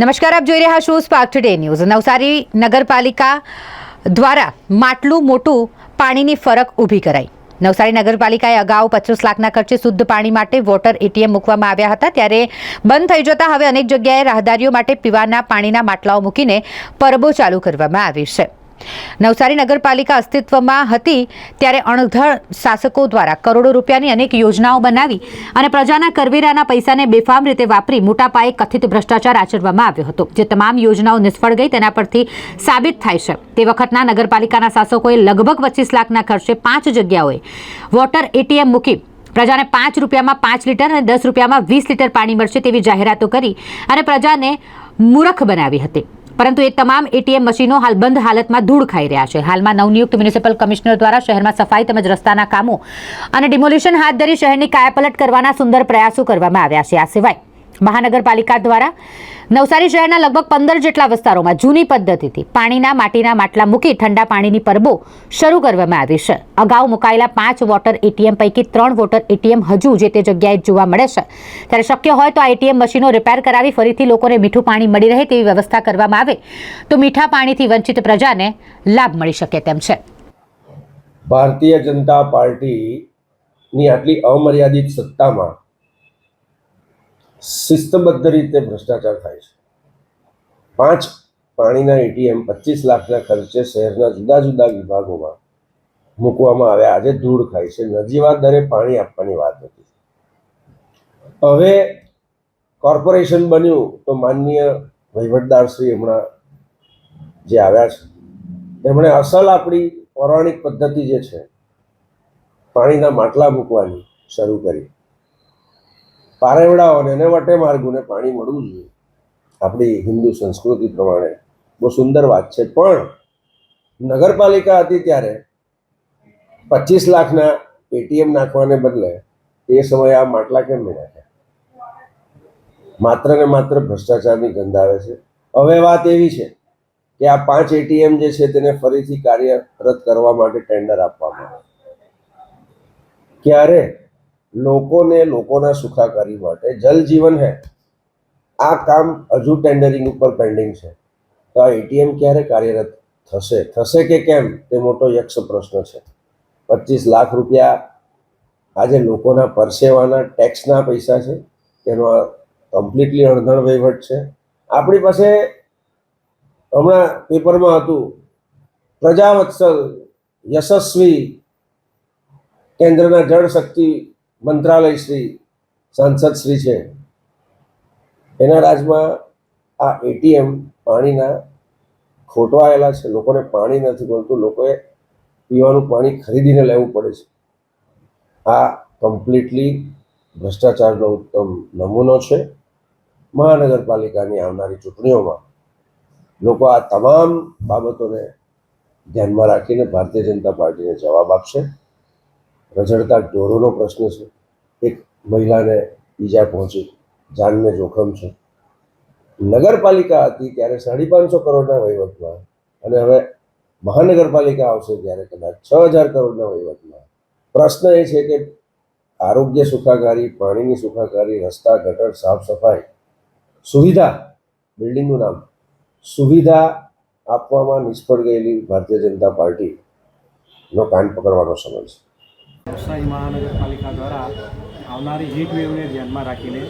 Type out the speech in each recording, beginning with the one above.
નમસ્કાર, આપ જોઈ રહ્યા છો સ્પાર્ક ટુડે ન્યૂઝ નવસારી નગરપાલિકા દ્વારા માટલું મોટું પાણીની ફરક ઊભી કરાઈ. નવસારી નગરપાલિકાએ અગાઉ પચાસ લાખના ખર્ચે શુદ્ધ પાણી માટે વોટર એટીએમ મૂકવામાં આવ્યા હતા, ત્યારે બંધ થઈ જતા હવે અનેક જગ્યાએ રાહદારીઓ માટે પીવાના પાણીના માટલાઓ મૂકીને પરબો ચાલુ કરવામાં આવી છે. નવસારી નગરપાલિકા અસ્તિત્વમાં હતી ત્યારે અણધર શાસકો દ્વારા કરોડો રૂપિયાની અનેક યોજનાઓ બનાવી અને પ્રજાના કરવેરાના પૈસાને બેફામ રીતે વાપરી મોટા પાયે કથિત ભ્રષ્ટાચાર આચરવામાં આવ્યો હતો. જે તમામ યોજનાઓ નિષ્ફળ ગઈ તેના પરથી સાબિત થાય છે. તે વખતના નગરપાલિકાના શાસકોએ લગભગ પચીસ લાખના ખર્ચે પાંચ જગ્યાઓએ વોટર એટીએમ મૂકી પ્રજાને પાંચ રૂપિયામાં પાંચ લીટર અને દસ રૂપિયામાં વીસ લીટર પાણી મળશે તેવી જાહેરાતો કરી અને પ્રજાને મૂરખ બનાવી હતી. પરંતુ એ તમામ એટીએમ મશીનો હાલ બંધ હાલતમાં ધૂળ ખાઈ રહ્યા છે. હાલમાં નવનિયુક્ત મ્યુનિસિપલ કમિશનર દ્વારા શહેરમાં સફાઈ તેમજ રસ્તાના કામો અને ડિમોલિશન હાથ ધરી શહેરની કાયાપલટ કરવાના સુંદર પ્રયાસો કરવામાં આવ્યા છે. આ સિવાય મહાનગરપાલિકા દ્વારા નવસારી શહેરના લગભગ પંદર જેટલા વિસ્તારોમાં જૂની પદ્ધતિથી પાણીના માટીના માટલા મૂકી ઠંડા પાણીની પરબો શરૂ કરવામાં આવી છે. અગાઉ મુકાયેલા પાંચ વોટર એટીએમ પૈકી ત્રણ વોટર એટીએમ હજુ જે તે જગ્યાએ જોવા મળે છે. ત્યારે શક્ય હોય તો આ એટીએમ મશીનો રિપેર કરાવી ફરીથી લોકોને મીઠું પાણી મળી રહે તેવી વ્યવસ્થા કરવામાં આવે. તો મીઠા પાણીથી વંચિત પ્રજાને લાભ મળી શકે તેમ છે. ભારતીય જનતા પાર્ટીની આટલી અમર્યાદિત સત્તામાં શિસ્તબદ્ધ રીતે ભ્રષ્ટાચાર થાય છે. પાંચ પાણીના એટીએમ પચીસ લાખના ખર્ચે શહેરના જુદા જુદા વિભાગોમાં મૂકવામાં આવ્યા આજે ધૂળ ખાય છે. નજીવા દરે પાણી આપવાની વાત હતી. હવે કોર્પોરેશન બન્યું તો માનનીય વહીવટદાર શ્રી હમણાં જે આવ્યા છે એમણે અસલ આપણી પૌરાણિક પદ્ધતિ જે છે, પાણીના માટલા મૂકવાની શરૂ કરી. પારેવડાઓને એને વટે માર્ગોને પાણી મળવું જોઈએ. આપણી હિન્દુ સંસ્કૃતિ પ્રમાણે બહુ સુંદર વાત છે, પણ નગરપાલિકા હતી ત્યારે પચીસ લાખના એટીએમ નાખવાને બદલે એ સમયે આ માટલા કેમ નાખ્યા? માત્ર ને માત્ર ભ્રષ્ટાચારની ગંધ આવે છે. હવે વાત એવી છે કે આ પાંચ એટીએમ જે છે તેને ફરીથી કાર્યરત કરવા માટે ટેન્ડર આપવામાં આવે. ક્યારે? લોકોને લોકોના સુખાકારી માટે જલ જીવન હે. આ કામ હજુ ટેન્ડરિંગ ઉપર પેન્ડિંગ છે. તો આ એટીએમ ક્યારે કાર્યરત થશે? થશે કે કેમ? તે મોટો યક્ષ પ્રશ્ન છે. પચીસ લાખ રૂપિયા આજે લોકોના પરસેવાના ટેક્સના પૈસા છે. તેનો કમ્પ્લીટલી અણધણ વહીવટ છે. આપણી પાસે હમણાં પેપરમાં હતું, પ્રજાવત્સલ યશસ્વી કેન્દ્રના જળ શક્તિ મંત્રાલય શ્રી, સાંસદ શ્રી છે. એના રાજમાં આ એટીએમ પાણીના ખોટવાયેલા છે. લોકોને પાણી નથી મળતું લોકોએ પીવાનું પાણી ખરીદીને લેવું પડે છે. આ કમ્પ્લીટલી ભ્રષ્ટાચારનો ઉત્તમ નમૂનો છે. મહાનગરપાલિકાની આવનારી ચૂંટણીઓમાં લોકો આ તમામ બાબતોને ધ્યાનમાં રાખીને ભારતીય જનતા પાર્ટીને જવાબ આપશે. રઝળતા ઢોરોનો પ્રશ્ન છે. એક મહિલાને ઈજા પહોંચી. જાનને જોખમ છે. નગરપાલિકા હતી ત્યારે સાડી પાંચસો કરોડના વહીવટમાં અને હવે મહાનગરપાલિકા આવશે ત્યારે કદાચ છ હજાર કરોડના વહીવટમાં. પ્રશ્ન એ છે કે આરોગ્ય સુખાકારી, પાણીની સુખાકારી, રસ્તા, ગટર, સાફ સફાઈ, સુવિધા, બિલ્ડિંગનું નામ, સુવિધા આપવામાં નિષ્ફળ ગયેલી ભારતીય જનતા પાર્ટીનો કાન પકડવાનો સમય છે. નવસારી મહાનગરપાલિકા દ્વારા આવનારી હીટ વેવને ધ્યાનમાં રાખીને,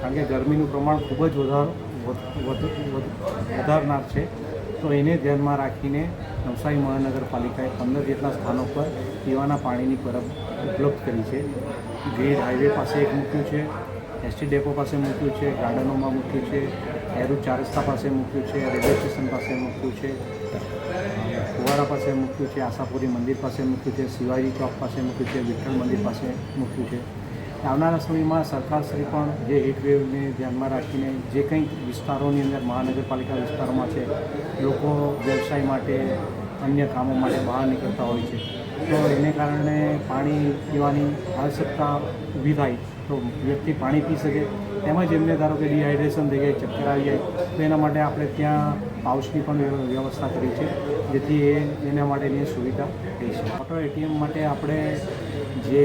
કારણ કે ગરમીનું પ્રમાણ ખૂબ જ વધાર વધુ- વધુ- વધારનાર છે, તો એને ધ્યાનમાં રાખીને નવસારી મહાનગરપાલિકાએ પંદર જેટલા સ્થાનો પર પીવાના પાણીની પરબ ઉપલબ્ધ કરી છે. ગ્રીડ હાઈવે પાસે એક મૂક્યું છે, એસટી ડેપો પાસે મૂક્યું છે, ગાર્ડનોમાં મૂક્યું છે, એરુ ચાર રસ્તા પાસે મૂક્યું છે, રેલવે સ્ટેશન પાસે મૂક્યું છે. ફુવારા પાસે મૂક્યું છે, આશાપુરી મંદિર પાસે મૂક્યું છે, શિવાજી ચોક પાસે મૂક્યું છે, વિઠ્ઠલ મંદિર પાસે મૂક્યું છે. આવનારા સમયમાં સરકારશ્રી પણ જે હીટવેવને ધ્યાનમાં રાખીને જે કંઈ વિસ્તારોની અંદર મહાનગરપાલિકા વિસ્તારોમાં છે, લોકો વ્યવસાય માટે, અન્ય કામો માટે બહાર નીકળતા હોય છે. તો એને કારણે પાણી પીવાની આવશ્યકતા ઊભી થાય તો વ્યક્તિ પાણી પી શકે. તેમજ એમને ધારો કે ડિહાઇડ્રેશન થઈ જાય, ચક્કર આવી જાય, તો એના માટે આપણે ત્યાં પાઉચની પણ વ્યવસ્થા કરી છે, જેથી એ એના માટેની સુવિધા થઈ છે ઓટો એટીએમ માટે આપણે જે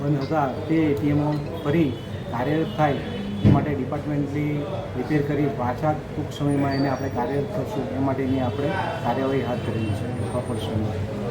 બંધ હતા તે એટીએમો ફરી કાર્યરત થાય એ માટે ડિપાર્ટમેન્ટલી રિપેર કરી પાછા ટૂંક સમયમાં એને આપણે કાર્યરત કરશું, એ માટેની આપણે કાર્યવાહી હાથ ધરેલી છે સમય